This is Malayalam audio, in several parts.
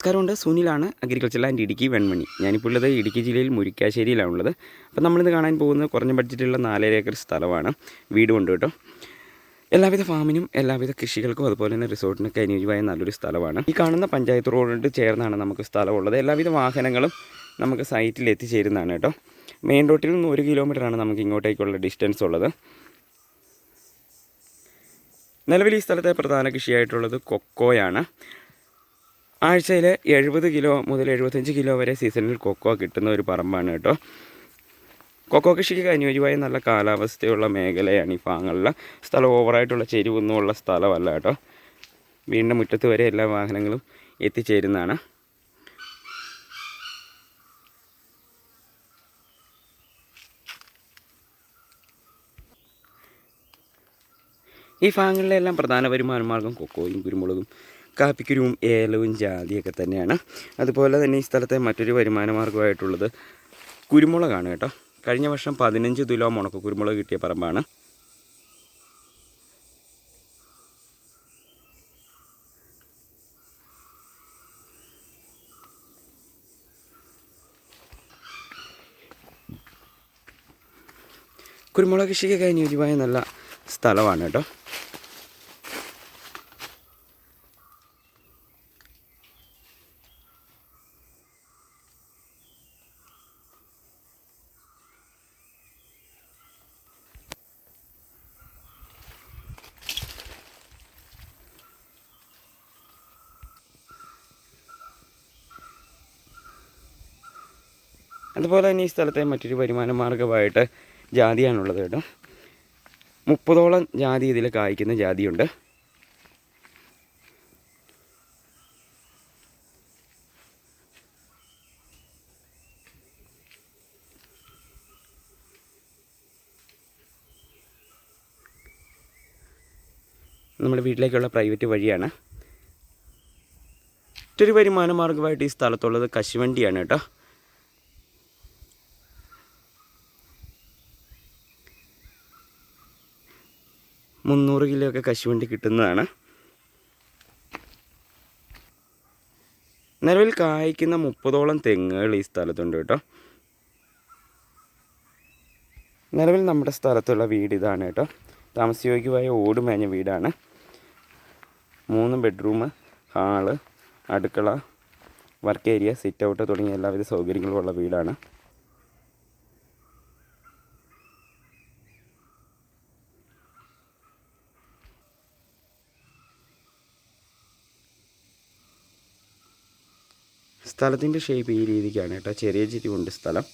നമസ്കാരമുണ്ട് സുനിലാണ് അഗ്രികൾച്ചർ ആൻഡ് ഇടുക്കി വെൺമണി. ഞാനിപ്പോൾ ഉള്ളത് ഇടുക്കി ജില്ലയിൽ മുരിക്കാശ്ശേരിയിലാണ് ഉള്ളത് അപ്പോൾ നമ്മളിന്ന് കാണാൻ പോകുന്നത് കുറഞ്ഞ ബഡ്ജറ്റിലുള്ള നാലര ഏക്കർ സ്ഥലമാണ്. വീട് കൊണ്ട് കേട്ടോ. എല്ലാവിധ ഫാമിനും എല്ലാവിധ കൃഷികൾക്കും അതുപോലെ തന്നെ റിസോർട്ടിനൊക്കെ അനുയോജ്യമായ നല്ലൊരു സ്ഥലമാണ്. ഈ കാണുന്ന പഞ്ചായത്ത് റോഡിനോട് ചേർന്നാണ് നമുക്ക് സ്ഥലമുള്ളത്. എല്ലാവിധ വാഹനങ്ങളും നമുക്ക് സൈറ്റിൽ എത്തിച്ചേരുന്നതാണ് കേട്ടോ. മെയിൻ റോട്ടിൽ നിന്ന് ഒരു കിലോമീറ്ററാണ് നമുക്ക് ഇങ്ങോട്ടേക്കുള്ള ഡിസ്റ്റൻസ് ഉള്ളത്. നിലവിൽ ഈ സ്ഥലത്തെ പ്രധാന കൃഷിയായിട്ടുള്ളത് കൊക്കോയാണ്. ആഴ്ചയിൽ എഴുപത് കിലോ മുതൽ എഴുപത്തഞ്ച് കിലോ വരെ സീസണിൽ കൊക്കോ കിട്ടുന്ന ഒരു പറമ്പാണ് കേട്ടോ. കൊക്കോ കൃഷിക്ക് അനുയോജ്യമായ നല്ല കാലാവസ്ഥയുള്ള മേഖലയാണ് ഈ ഭാഗങ്ങളിലെ സ്ഥലം ഓവറായിട്ടുള്ള ചെരിവൊന്നുമുള്ള സ്ഥലമല്ല കേട്ടോ. വീണ്ടും മുറ്റത്ത് വരെ എല്ലാ വാഹനങ്ങളും എത്തിച്ചേരുന്നതാണ്. ഈ ഭാഗങ്ങളിലെല്ലാം പ്രധാന വരുമാനമാർഗം കൊക്കോയും കുരുമുളകും. കാപ്പിക്കുരുവും ഏലവും ജാതിയൊക്കെ തന്നെയാണ്. അതുപോലെ തന്നെ ഈ സ്ഥലത്തെ മറ്റൊരു വരുമാന മാർഗമായിട്ടുള്ളത് കുരുമുളകാണ് കേട്ടോ. കഴിഞ്ഞ വർഷം പതിനഞ്ച് തുലോ മുണക്ക കുരുമുളക് കിട്ടിയ പറമ്പാണ്. കുരുമുളക് കൃഷിക്കൊക്കെ അനുയോജ്യമായ നല്ല സ്ഥലമാണ് കേട്ടോ. അതുപോലെ തന്നെ ഈ സ്ഥലത്തെ മറ്റൊരു വരുമാന മാർഗമായിട്ട് ജാതിയാണുള്ളത് കേട്ടോ. മുപ്പതോളം ജാതി ഇതിൽ കായ്ക്കുന്ന ജാതിയുണ്ട്. നമ്മുടെ വീട്ടിലേക്കുള്ള പ്രൈവറ്റ് വഴിയാണ്. മറ്റൊരു വരുമാന മാർഗമായിട്ട് ഈ സ്ഥലത്തുള്ളത് കശുവണ്ടിയാണ് കേട്ടോ. മുന്നൂറ് കിലോ ഒക്കെ കശുവണ്ടി കിട്ടുന്നതാണ്. നിലവിൽ കായ്ക്കുന്ന മുപ്പതോളം തെങ്ങുകൾ ഈ സ്ഥലത്തുണ്ട് കേട്ടോ. നിലവിൽ നമ്മുടെ സ്ഥലത്തുള്ള വീട് ഇതാണ് കേട്ടോ. താമസയോഗ്യമായ ഓട് മേഞ്ഞ വീടാണ്. മൂന്ന് ബെഡ്റൂം ഹാൾ അടുക്കള വർക്ക് ഏരിയ സിറ്റ് ഔട്ട് തുടങ്ങിയ എല്ലാവിധ സൗകര്യങ്ങളും ഉള്ള വീടാണ്. സ്ഥലത്തിന്റെ ഷേപ്പ് ഈ രീതിക്കാണ് കേട്ടോ. ചെറിയ ചെരിവുണ്ട് സ്ഥലം.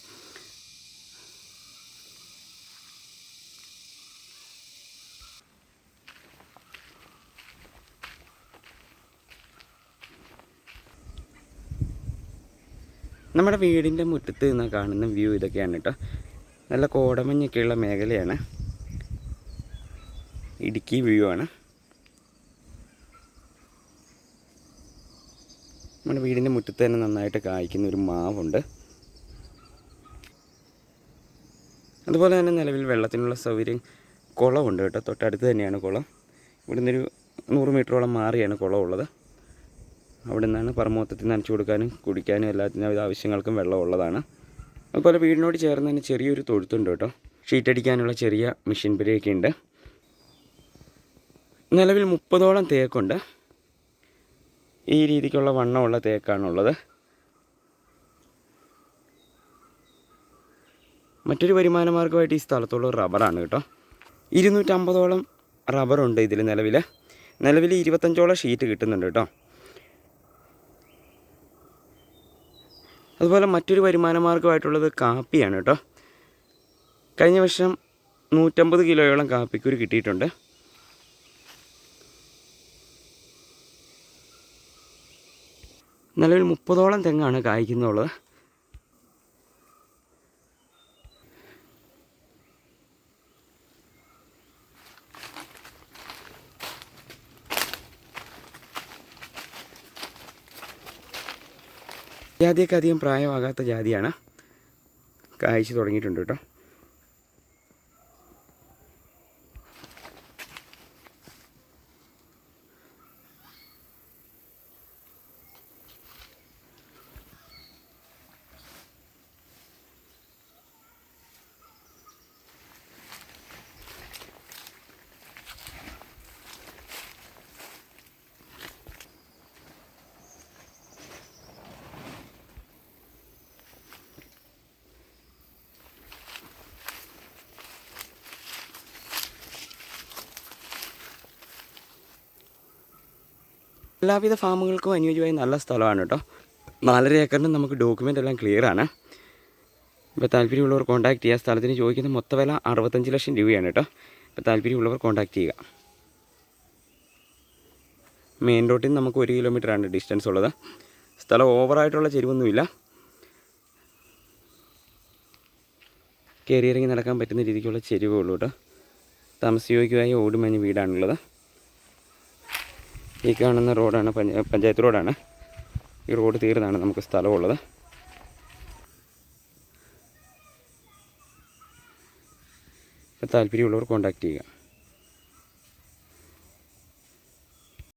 നമ്മുടെ വീടിന്റെ മുറ്റത്ത് നിന്ന് കാണുന്ന വ്യൂ ഇതൊക്കെയാണ് കേട്ടോ. നല്ല കോടമഞ്ഞൊക്കെയുള്ള മേഖലയാണ്. ഇടുക്കി വ്യൂ ആണ്. നമ്മുടെ വീടിന്റെ മുറ്റത്ത് തന്നെ നന്നായിട്ട് കായ്ക്കുന്ന ഒരു മാവുണ്ട്. അതുപോലെ തന്നെ നിലവിൽ വെള്ളത്തിനുള്ള സൗകര്യം കുളമുണ്ട് കേട്ടോ. തൊട്ടടുത്ത് തന്നെയാണ് കുളം. ഇവിടെ നിന്നൊരു നൂറ് മീറ്ററോളം മാറിയാണ് കുളം ഉള്ളത് അവിടെ നിന്നാണ് പറമോത്തത്തിൽ നനച്ചു കൊടുക്കാനും കുടിക്കാനും എല്ലാത്തിനും ആവശ്യങ്ങൾക്കും വെള്ളമുള്ളതാണ് അതുപോലെ വീടിനോട് ചേർന്ന് തന്നെ ചെറിയൊരു തൊഴുത്തുണ്ട് കേട്ടോ. ഷീറ്റടിക്കാനുള്ള ചെറിയ മെഷീൻ പുരയൊക്കെ ഉണ്ട്. നിലവിൽ മുപ്പതോളം തേക്കുണ്ട്. ഈ രീതിക്കുള്ള വണ്ണമുള്ള തേക്കാണുള്ളത്. മറ്റൊരു വരുമാന മാർഗമായിട്ട് ഈ സ്ഥലത്തുള്ള റബ്ബറാണ് കേട്ടോ. ഇരുന്നൂറ്റമ്പതോളം റബ്ബറുണ്ട് ഇതിൽ നിലവിൽ നിലവിൽ ഇരുപത്തഞ്ചോളം ഷീറ്റ് കിട്ടുന്നുണ്ട് കേട്ടോ. അതുപോലെ മറ്റൊരു വരുമാന മാർഗമായിട്ടുള്ളത് കാപ്പിയാണ് കേട്ടോ. കഴിഞ്ഞ വർഷം നൂറ്റമ്പത് കിലോയോളം കാപ്പിക്കുരു കിട്ടിയിട്ടുണ്ട്. നിലവിൽ മുപ്പതോളം തെങ്ങാണ് കായ്ക്കുന്നുള്ളത് ജാതിയൊക്കെ അധികം പ്രായമാകാത്ത ജാതിയാണ് കായ്ച്ചു തുടങ്ങിയിട്ടുണ്ട് കേട്ടോ. എല്ലാവിധ ഫാമുകൾക്കും അനുയോജ്യമായ നല്ല സ്ഥലമാണ് കേട്ടോ. നാലര ഏക്കറിന് നമുക്ക് ഡോക്യുമെന്റ് എല്ലാം ക്ലിയർ ആണ്. ഇപ്പോൾ താല്പര്യമുള്ളവർ കോൺടാക്ട് ചെയ്യുക സ്ഥലത്തിന് ചോദിക്കുന്ന മൊത്ത വില അറുപത്തഞ്ച് ലക്ഷം രൂപയാണ് കേട്ടോ. ഇപ്പോൾ താല്പര്യമുള്ളവർ കോൺടാക്ട് ചെയ്യുക. മെയിൻ റോഡിൽ നിന്ന് നമുക്ക് ഒരു കിലോമീറ്ററാണ് ഡിസ്റ്റൻസ് ഉള്ളത്. സ്ഥലം ഓവറായിട്ടുള്ള ചെരുവൊന്നുമില്ല. കയറി ഇറങ്ങി നടക്കാൻ പറ്റുന്ന രീതിക്കുള്ള ചെരുവേ ഉള്ളൂ കേട്ടോ. താമസയോഗ്യമായ ഓടുമഞ്ഞ് വീടാണുള്ളത്. ഈ കാണുന്ന റോഡാണ് പഞ്ചായത്ത് റോഡാണ്. ഈ റോഡ് തീർന്നാണ് നമുക്ക് സ്ഥലമുള്ളത്. താല്പര്യമുള്ളവർ കോൺടാക്ട് ചെയ്യുക.